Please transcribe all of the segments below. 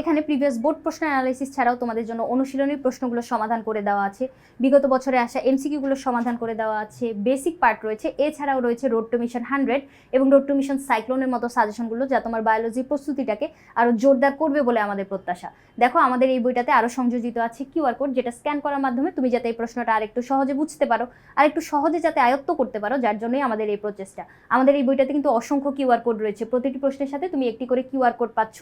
এখানে previous board প্রশ্ন analysis ছাড়াও তোমাদের জন্য অনুশীলনী প্রশ্নগুলো সমাধান করে দেওয়া আছে। বিগত বছরে আসা এমসিকিউগুলো সমাধান করে দেওয়া আছে। বেসিক পার্ট রয়েছে, এছাড়াও রয়েছে রোড টু মিশন হান্ড্রেড এবং রোড টু মিশন সাইক্লোনের মতো সাজেশনগুলো যা তোমার বায়োলজি প্রস্তুতিটাকে আরও জোরদার করবে বলে আমাদের প্রত্যাশা। দেখো, আমাদের এই বইটাতে আরও সংযোজিত আছে কিউআর কোড যেটা স্ক্যান করার মাধ্যমে তুমি যাতে এই প্রশ্নটা আরেকটু সহজে বুঝতে পারো আর একটু সহজে যাতে আয়ত্ত করতে পারো, যার জন্যই আমাদের এই প্রচেষ্টা আমাদের এই বইটাতে কিন্তু অসংখ্য কিউআর কোড রয়েছে। প্রতিটি প্রশ্নের সাথে তুমি একটি করে কিউআর কোড পাচ্ছ।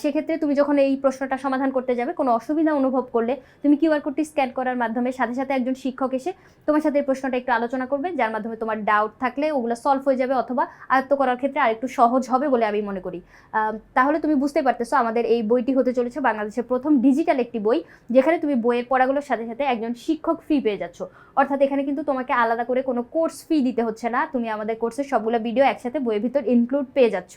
সেক্ষেত্রে তুমি যখন এই প্রশ্নটা সমাধান করতে যাবে, কোনো অসুবিধা অনুভব করলে তুমি কিউআর কোডটি স্ক্যান করার মাধ্যমে সাথে সাথে একজন শিক্ষক এসে তোমার সাথে এই প্রশ্নটা একটু আলোচনা করবে, যার মাধ্যমে তোমার ডাউট থাকলে ওগুলো সলভ হয়ে যাবে অথবা আয়ত্ত করার ক্ষেত্রে আরেকটু সহজ হবে বলে আমি মনে করি। তাহলে তুমি বুঝতে পারতেছো আমাদের এই বইটি হতে চলেছে বাংলাদেশের প্রথম ডিজিটাল একটি বই, যেখানে তুমি বইয়ের পড়াগুলোর সাথে সাথে একজন শিক্ষক ফি পেয়ে যাচ্ছ। অর্থাৎ এখানে কিন্তু তোমাকে আলাদা করে কোনো কোর্স ফি দিতে হচ্ছে না, তুমি আমাদের কোর্সের সবগুলো ভিডিও একসাথে বইয়ের ভিতর ইনক্লুড পেয়ে যাচ্ছ।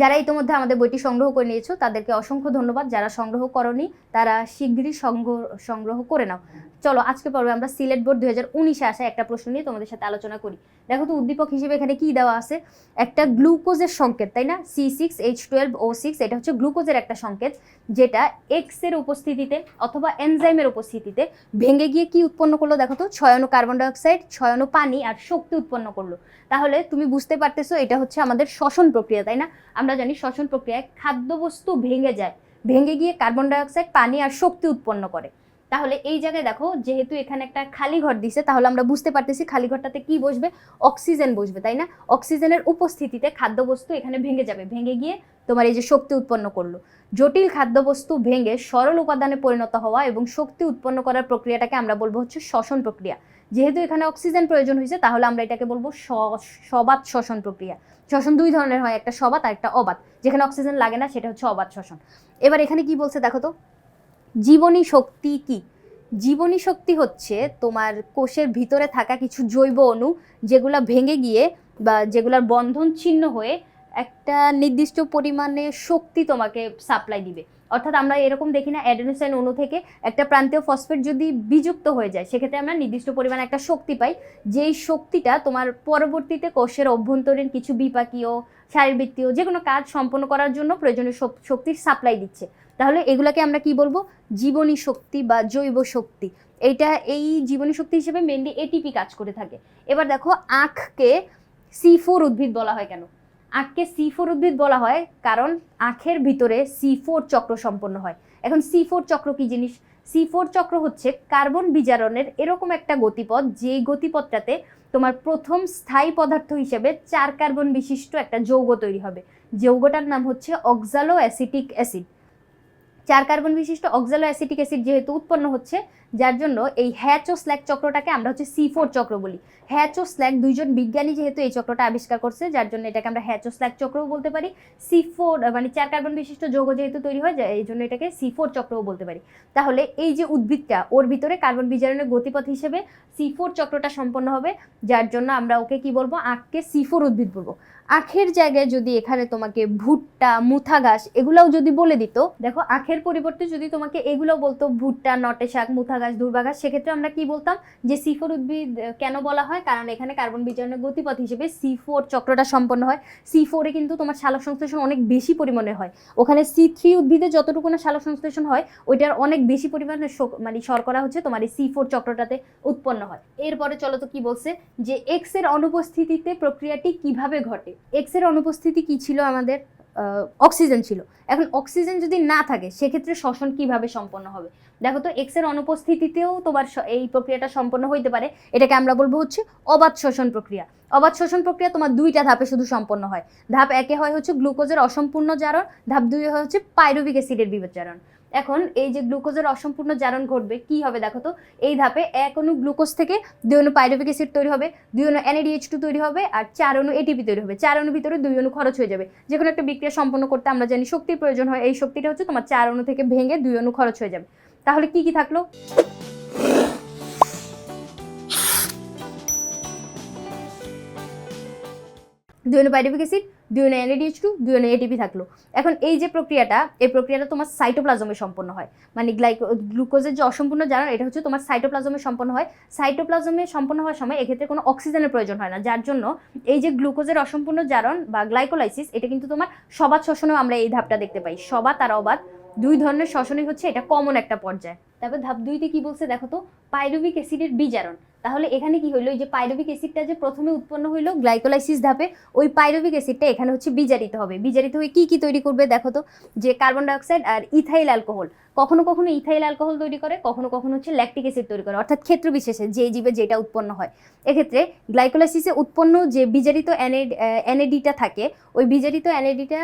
যারা ইতোমধ্যে আমাদের বইটি সংগ্রহ করে নিয়েছো, তাদেরকে অসংখ্য ধন্যবাদ। যারা সংগ্রহ করনি, তারা শীঘ্রই সংগ্রহ সংগ্রহ করে নাও। চলো, আজকে পর্বে আমরা সিলেট বোর্ড দুই হাজার উনিশে আসা একটা প্রশ্ন নিয়ে তোমাদের সাথে আলোচনা করি। দেখো তো, উদ্দীপক হিসেবে এখানে কি দেওয়া আছে? একটা গ্লুকোজের সংকেত, তাই না? C six H twelve O six এটা হচ্ছে গ্লুকোজের একটা সংকেত, যেটা এক্সের উপস্থিতিতে অথবা এনজাইমের উপস্থিতিতে ভেঙে গিয়ে কি উৎপন্ন করল? দেখো তো ছয় অণু কার্বন ডাইঅক্সাইড ছয় অণু পানি আর শক্তি উৎপন্ন করল। তাহলে তুমি বুঝতে পারতেছো, এটা হচ্ছে আমাদের শ্বসন প্রক্রিয়া, তাই না? আমরা জানি শ্বসন প্রক্রিয়ায় খাদ্যবস্তু ভেঙে যায়, ভেঙে গিয়ে কার্বন ডাইঅক্সাইড পানি আর শক্তি উৎপন্ন করে। তাহলে এই জায়গায় দেখো, যেহেতু এখানে একটা খালি ঘর দিছে, তাহলে আমরা বুঝতে পারতেছি খালি ঘরটাতে কি বসবে? অক্সিজেন বসবে, তাই না? অক্সিজেনের উপস্থিতিতে খাদ্যবস্তু এখানে ভেঙে যাবে, ভেঙে গিয়ে তোমার এই যে শক্তি উৎপন্ন করল। জটিল খাদ্যবস্তু ভেঙে সরল উপাদানে পরিণত হওয়া এবং শক্তি উৎপন্ন করার প্রক্রিয়াটাকে আমরা বলব হচ্ছে শ্বসন প্রক্রিয়া। যেহেতু এখানে অক্সিজেন প্রয়োজন হয়েছে, তাহলে আমরা এটাকে বলব সবাত শ্বসন প্রক্রিয়া। শ্বসন দুই ধরনের হয়, একটা সবাত আর একটা অবাত। যেখানে অক্সিজেন লাগে না, সেটা হচ্ছে অবাত শ্বসন। এবার এখানে কি বলছে দেখো তো? জীবনী শক্তি কি? জীবনী শক্তি হচ্ছে তোমার কোষের ভিতরে থাকা কিছু জৈব অণু, যেগুলো ভেঙে গিয়ে বা যেগুলোর বন্ধন ছিন্ন হয়ে একটা নির্দিষ্ট পরিমাণে শক্তি তোমাকে সাপ্লাই দিবে। অর্থাৎ আমরা এরকম দেখি না অ্যাডেনোসাইন অণু থেকে একটা প্রান্তীয় ফসফেট যদি বিযুক্ত হয়ে যায়, সেক্ষেত্রে আমরা নির্দিষ্ট পরিমাণে একটা শক্তি পাই। যেই শক্তিটা তোমার পরবর্তীতে কোষের অভ্যন্তরীণ কিছু বিপাকীয়, শারীরবৃত্তীয় যে কোনো কাজ সম্পন্ন করার জন্য প্রয়োজনীয় শক্তির সাপ্লাই দিচ্ছে। তাহলে এগুলাকে আমরা কি বলব? জীবনী শক্তি বা জৈব শক্তি। এইটা এই জীবনী শক্তি হিসেবে মেনলি এটিপি কাজ করে থাকে। এবার দেখো, আখকে সি ফোর উদ্ভিদ বলা হয় কেন? আখকে সি ফোর উদ্ভিদ বলা হয়, কারণ আখের ভিতরে সি ফোর চক্র সম্পন্ন হয়। এখন সি ফোর চক্র কি জিনিস? সি ফোর চক্র হচ্ছে কার্বন বিজারণের এরকম একটা গতিপথ, যেই গতিপথটাতে তোমার প্রথম স্থায়ী পদার্থ হিসেবে চার কার্বন বিশিষ্ট একটা যৌগ তৈরি হবে। যৌগটার নাম হচ্ছে অক্সালো অ্যাসিটিক অ্যাসিড চার কার্বন বিশিষ্ট অক্সালো অ্যাসিটিক অ্যাসিড যেহেতু উৎপন্ন হচ্ছে, যার জন্য এই হ্যাচ ও স্ল্যাক চক্রটাকে আমরা হচ্ছে সি ফোর চক্র বলি। হ্যাচ ও স্ল্যাক দুইজন বিজ্ঞানী যেহেতু এই চক্রটা আবিষ্কার করছে, যার জন্য এটাকে আমরা হ্যাচ ও স্ল্যাক চক্রও বলতে পারি। সি ফোর মানে চার কার্বন বিশিষ্ট যৌগ যেহেতু তৈরি হয় যায় এই জন্য এটাকে সি ফোর চক্রও বলতে পারি। তাহলে এই যে উদ্ভিদটা, ওর ভিতরে কার্বন বিজারণের গতিপথ হিসেবে সি ফোর চক্রটা সম্পন্ন হবে, যার জন্য আমরা ওকে কি বলব? আঁককে সি ফোর উদ্ভিদ বলব। আখের জায়গায় যদি এখানে তোমাকে ভুট্টা, মুথা ঘাস এগুলাও যদি বলে দিত, দেখো আখের পরিবর্তে যদি তোমাকে এগুলো বলতো, ভুট্টা, নটে শাক, মুথা ঘাস, দুর্বা ঘাস, সেক্ষেত্রে আমরা কি বলতাম? যে সি ফোর উদ্ভিদ কেন বলা হয়? কারণ এখানে কার্বন বিজারণের গতিপথ হিসেবে সি ফোর চক্রটা সম্পন্ন হয়। সি ফোরে কিন্তু তোমার সালোক সংশ্লেষণ অনেক বেশি পরিমাণে হয়। ওখানে সি থ্রি উদ্ভিদে যতটুকু না সালোক সংশ্লেষণ হয়, ওইটার অনেক বেশি পরিমাণে মানে শর্করা হচ্ছে তোমার এই সি ফোর চক্রটাতে উৎপন্ন হয়। এরপরে চলো তো কি বলছে? যে এক্সের অনুপস্থিতিতে প্রক্রিয়াটি কীভাবে ঘটে? এক্সের অনুপস্থিতি কি ছিল আমাদের? অক্সিজেন ছিল। এখন অক্সিজেন যদি না থাকে, সেক্ষেত্রে শ্বসন কীভাবে সম্পন্ন হবে? দেখো তো এক্সের অনুপস্থিতিতেও তোমার এই প্রক্রিয়াটা সম্পন্ন হইতে পারে। এটাকে আমরা বলব হচ্ছে অবাধ শ্বসন প্রক্রিয়া। অবাধ শ্বসন প্রক্রিয়া তোমার দুইটা ধাপে শুধু সম্পন্ন হয়। ধাপ একে হয় হচ্ছে গ্লুকোজের অসম্পূর্ণ জারণ, ধাপ দুই হয় হচ্ছে পাইরুভিক অ্যাসিডের বিবেচরণ এখন এই যে গ্লুকোজের অসম্পূর্ণ জারণ ঘটবে, কি হবে দেখো তো? এই ধাপে এক অনু গ্লুকোজ থেকে দুই অনু পাইরোভিক অ্যাসিড তৈরি হবে, দুই অণু এনএডিএইচ টু তৈরি হবে, আর চার অনু এটিপি তৈরি হবে। চার অনু ভিতরে দুই অনু খরচ হয়ে যাবে। যে কোনো একটা বিক্রিয়া সম্পন্ন করতে আমরা জানি শক্তির প্রয়োজন হয়, এই শক্তিটা হচ্ছে তোমার চার অনু থেকে ভেঙে দুই অনু খরচ হয়ে যাবে। তাহলে কি কি থাকল? দুই অনু অ্যাসিড দুই অনু এনএডিএইচ টু দুই এটিপি থাকল। এখন এই যে প্রক্রিয়াটা, এই প্রক্রিয়াটা তোমার সাইটোপ্লাজমে সম্পন্ন হয়। মানে গ্লাইকো গ্লুকোজের যে অসম্পূর্ণ জারণ, এটা হচ্ছে তোমার সাইটোপ্লাজমে সম্পন্ন হয়। সাইটোপ্লাজমে সম্পন্ন হওয়ার সময় এক্ষেত্রে কোনো অক্সিজেনের প্রয়োজন হয় না, যার জন্য এই যে গ্লুকোজের অসম্পূর্ণ জারণ বা গ্লাইকোলাইসিস এটা কিন্তু তোমার সবাত শ্বসনেও আমরা এই ধাপটা দেখতে পাই। সবাত আর অবাত, দুই ধরনের শ্বসনই হচ্ছে, এটা কমন একটা পর্যায়। তারপর ধাপ দুইতে কি বলছে দেখো তো? পাইরুভিক অ্যাসিডের বিজারণ। তাহলে এখানে কি হইল? এই যে পাইরুভিক অ্যাসিডটা যে প্রথমে উৎপন্ন হইল গ্লাইকোলাইসিস ধাপে, ওই পাইরুভিক অ্যাসিডটা এখানে হচ্ছে বিজারিত হবে। বিজারিত হয়ে কি কি তৈরি করবে দেখো তো? যে কার্বন ডাইঅক্সাইড আর ইথাইল অ্যালকোহল। কখনো কখনো ইথাইল অ্যালকোহল তৈরি করে, কখনো কখনো হচ্ছে ল্যাকটিক অ্যাসিড তৈরি করে, অর্থাৎ ক্ষেত্র বিশেষে যে জীবে যেটা উৎপন্ন হয়। এক্ষেত্রে গ্লাইকোলাইসিসে উৎপন্ন যে বিজারিত অ্যানেডিটা থাকে, ওই বিজারিত অ্যানেডিটা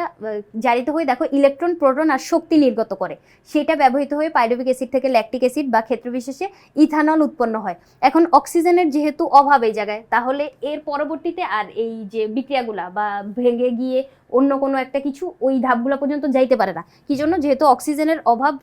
জারিত হয়ে দেখো ইলেকট্রন, প্রোটন আর শক্তি নির্গত করে। সেটা ব্যবহৃত হয়ে পাইরুভিক অ্যাসিড থেকে ল্যাকটিক অ্যাসিড বা ক্ষেত্র বিশেষে ইথানল উৎপন্ন হয়। এখন অক্সিজেনের যেহেতু অভাব এই জায়গায়, তাহলে এর পরবর্তীতে আর এই যে বিক্রিয়াগুলা বা ভেঙে গিয়ে অন্য কোনো একটা কিছু ওই ধাপগুলো পর্যন্ত যাইতে পারে না। কি জন্য? যেহেতু অক্সিজেনের অভাব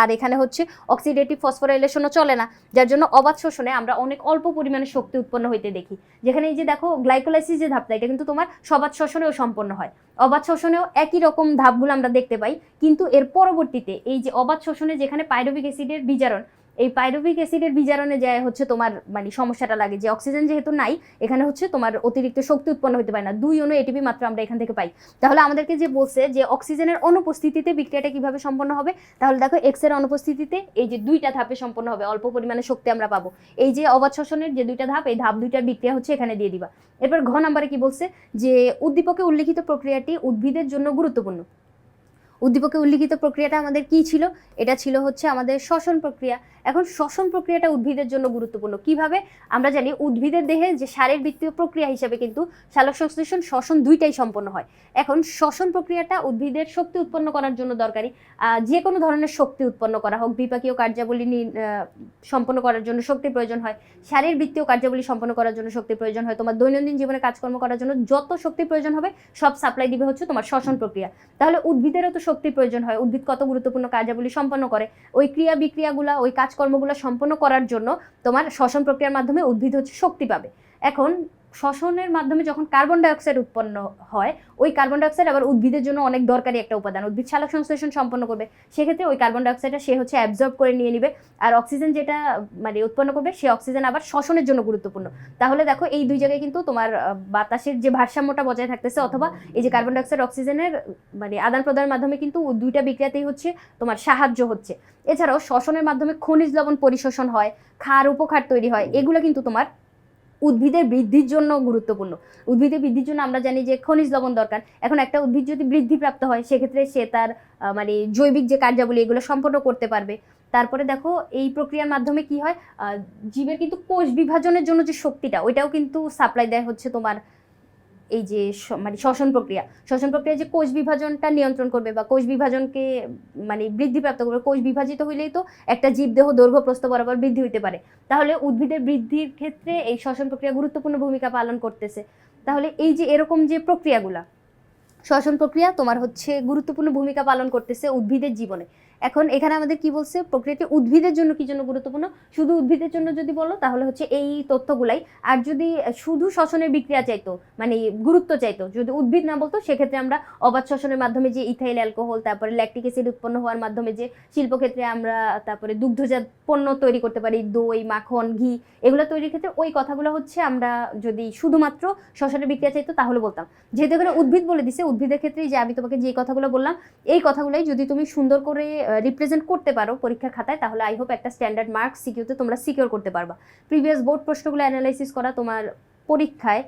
আর এখানে হচ্ছে অক্সিডেটিভ ফসফোরাইলেশনও চলে না, যার জন্য অবাধ শোষণে আমরা অনেক অল্প পরিমাণে শক্তি উৎপন্ন হইতে দেখি। যেখানে এই যে দেখো গ্লাইকোলাইসিস যে ধাপটা, এটা কিন্তু তোমার সবাদ শোষণেও সম্পন্ন হয়। অবাধ শোষণেও একই রকম ধাপগুলো আমরা দেখতে পাই, কিন্তু এর পরবর্তীতে এই যে অবাধ শোষণে যেখানে পাইরুভিক অ্যাসিডের বিজারণ এই পাইরুভিক অ্যাসিডের বিজারণে যায় হচ্ছে তোমার মানে সমস্যাটা লাগে, যে অক্সিজেন যেহেতু নাই, এখানে হচ্ছে তোমার অতিরিক্ত শক্তি উৎপন্ন হতে পারে না। দুই অনু এটিপি মাত্র আমরা এখান থেকে পাই। তাহলে আমাদেরকে যে বলছে যে অক্সিজেনের অনুপস্থিতিতে বিক্রিয়াটা কীভাবে সম্পন্ন হবে, তাহলে দেখো এক্সের অনুপস্থিতিতে এই যে দুইটা ধাপে সম্পন্ন হবে, অল্প পরিমাণে শক্তি আমরা পাবো। এই যে অবাধ শোষণের যে দুইটা ধাপ, এই ধাপ দুইটার বিক্রিয়া হচ্ছে এখানে দিয়ে দিবা। এরপর ঘ নাম্বারে কি বলছে? যে উদ্দীপকে উল্লিখিত প্রক্রিয়াটি উদ্ভিদের জন্য গুরুত্বপূর্ণ। উদ্দীপকে উল্লিখিত প্রক্রিয়াটা আমাদের কি ছিল? এটা ছিল হচ্ছে আমাদের শ্বসন প্রক্রিয়া। এখন শ্বসন প্রক্রিয়াটা উদ্ভিদের জন্য গুরুত্বপূর্ণ। কীভাবে? আমরা জানি উদ্ভিদের দেহে যে শারীরবৃত্তীয় প্রক্রিয়া হিসেবে কিন্তু সালোক সংশ্লেষণ, শ্বসন দুইটাই সম্পন্ন হয়। এখন শ্বসন প্রক্রিয়াটা উদ্ভিদের শক্তি উৎপন্ন করার জন্য দরকারি। যে কোনো ধরনের শক্তি উৎপন্ন করা হোক, বিপাকীয় কার্যাবলী সম্পন্ন করার জন্য শক্তির প্রয়োজন হয়। শারীরবৃত্তীয় কার্যাবলী সম্পন্ন করার জন্য শক্তির প্রয়োজন হয়। তোমার দৈনন্দিন জীবনে কাজকর্ম করার জন্য যত শক্তির প্রয়োজন হবে, সব সাপ্লাই দিবে হচ্ছে তোমার শ্বসন প্রক্রিয়া। তাহলে উদ্ভিদেরও তো শক্তির প্রয়োজন হয়, উদ্ভিদ কত গুরুত্বপূর্ণ কার্যাবলী সম্পন্ন করে, ওই ক্রিয়া বিক্রিয়াগুলা, ওই কাজকর্মগুলো সম্পন্ন করার জন্য তোমার শ্বসন প্রক্রিয়ার মাধ্যমে উদ্ভিদ হচ্ছে শক্তি পাবে। এখন শ্বসনের মাধ্যমে যখন কার্বন ডাইঅক্সাইড উৎপন্ন হয়, ওই কার্বন ডাইঅক্সাইড আবার উদ্ভিদের জন্য অনেক দরকারি একটা উপাদান। উদ্ভিদ সালোক সংশ্লেষণ সম্পন্ন করবে। সেক্ষেত্রে ওই কার্বন ডাইঅক্সাইডটা সে হচ্ছে অ্যাবজর্ব করে নিয়ে নিবে আর অক্সিজেন যেটা মানে উৎপন্ন করবে, সে অক্সিজেন আবার শ্বসনের জন্য গুরুত্বপূর্ণ। তাহলে দেখো এই দুই জায়গায় কিন্তু তোমার বাতাসের যে ভারসাম্যটা বজায় থাকতেছে অথবা এই যে কার্বন ডাইঅক্সাইড অক্সিজেনের মানে আদান প্রদানের মাধ্যমে কিন্তু দুইটা বিক্রিয়াতেই হচ্ছে তোমার সাহায্য হচ্ছে। এছাড়াও শ্বসনের মাধ্যমে খনিজ লবণ পরিশোষণ হয়, ক্ষার, উপক্ষার তৈরি হয়, এগুলো কিন্তু তোমার উদ্ভিদের বৃদ্ধির জন্য গুরুত্বপূর্ণ। উদ্ভিদের বৃদ্ধির জন্য আমরা জানি যে খনিজ লবণ দরকার। এখন একটা উদ্ভিদ যদি বৃদ্ধিপ্রাপ্ত হয়, সেক্ষেত্রে সে তার মানে জৈবিক যে কার্যাবলী, এগুলো সম্পন্ন করতে পারবে। তারপরে দেখো, এই প্রক্রিয়ার মাধ্যমে কি হয়? জীবের কিন্তু কোষ বিভাজনের জন্য যে শক্তিটা, ওইটাও কিন্তু সাপ্লাই দেয় হচ্ছে তোমার এই যে মানে শ্বসন প্রক্রিয়া শ্বসন প্রক্রিয়া যে কোষ বিভাজনটা নিয়ন্ত্রণ করবে বা কোষ বিভাজনকে মানে বৃদ্ধিপ্রাপ্ত করবে, কোষ বিভাজিত হইলেই তো একটা জীবদেহ দৈর্ঘ্য প্রস্থ বরাবর বৃদ্ধি হইতে পারে। তাহলে উদ্ভিদের বৃদ্ধির ক্ষেত্রে এই শ্বসন প্রক্রিয়া গুরুত্বপূর্ণ ভূমিকা পালন করতেছে। তাহলে এই যে এরকম যে প্রক্রিয়াগুলা, শ্বসন প্রক্রিয়া তোমার হচ্ছে গুরুত্বপূর্ণ ভূমিকা পালন করতেছে উদ্ভিদের জীবনে। এখন এখানে আমাদের কি বলছে? প্রক্রিয়াটি উদ্ভিদের জন্য কি জন্য গুরুত্বপূর্ণ? শুধু উদ্ভিদের জন্য যদি বলো, তাহলে হচ্ছে এই তথ্যগুলাই। আর যদি শুধু শ্বসনের বিক্রিয়া চাইতো মানে গুরুত্ব চাইতো, যদি উদ্ভিদ না বলতো, সেক্ষেত্রে আমরা অবাধ শ্বসনের মাধ্যমে যে ইথাইল, অ্যালকোহল, তারপরে ল্যাকটিক অ্যাসিড উৎপন্ন হওয়ার মাধ্যমে যে শিল্পক্ষেত্রে আমরা তারপরে দুগ্ধজাত পণ্য তৈরি করতে পারি, দই, মাখন, ঘি, এগুলো তৈরির ক্ষেত্রে ওই কথাগুলো হচ্ছে আমরা যদি শুধুমাত্র শ্বসনের বিক্রিয়া চাইতো, তাহলে বলতাম। যেহেতু এখানে উদ্ভিদ বলে দিছে, উদ্ভিদের ক্ষেত্রে যে আমি তোমাকে যে কথাগুলো বললাম, এই কথাগুলোই যদি তুমি সুন্দর করে রিপ্রেজেন্ট করতে পারো পরীক্ষার খাতায়, তাহলে আই হোপ একটা স্ট্যান্ডার্ড মার্ক সিকিউতে তোমরা সিকিউর করতে পারবা। প্রিভিয়াস বোর্ড প্রশ্নগুলো অ্যানালাইসিস করা তোমার পরীক্ষায়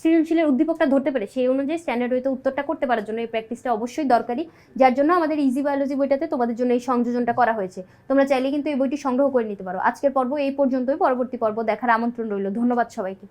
সৃজনশীলের উদ্দীপকটা ধরতে পেরে, সেই অনুযায়ী স্ট্যান্ডার্ড হইতে উত্তরটা করতে পারার জন্য এই প্র্যাকটিসটা অবশ্যই দরকারি। যার জন্য আমাদের ইজি বায়োলজি বইটাতে তোমাদের জন্য এই সংযোজনটা করা হয়েছে। তোমরা চাইলে কিন্তু এই বইটি সংগ্রহ করে নিতে পারো। আজকের পর্ব এই পর্যন্তই, পরবর্তী পর্ব দেখার আমন্ত্রণ রইল। ধন্যবাদ সবাইকে।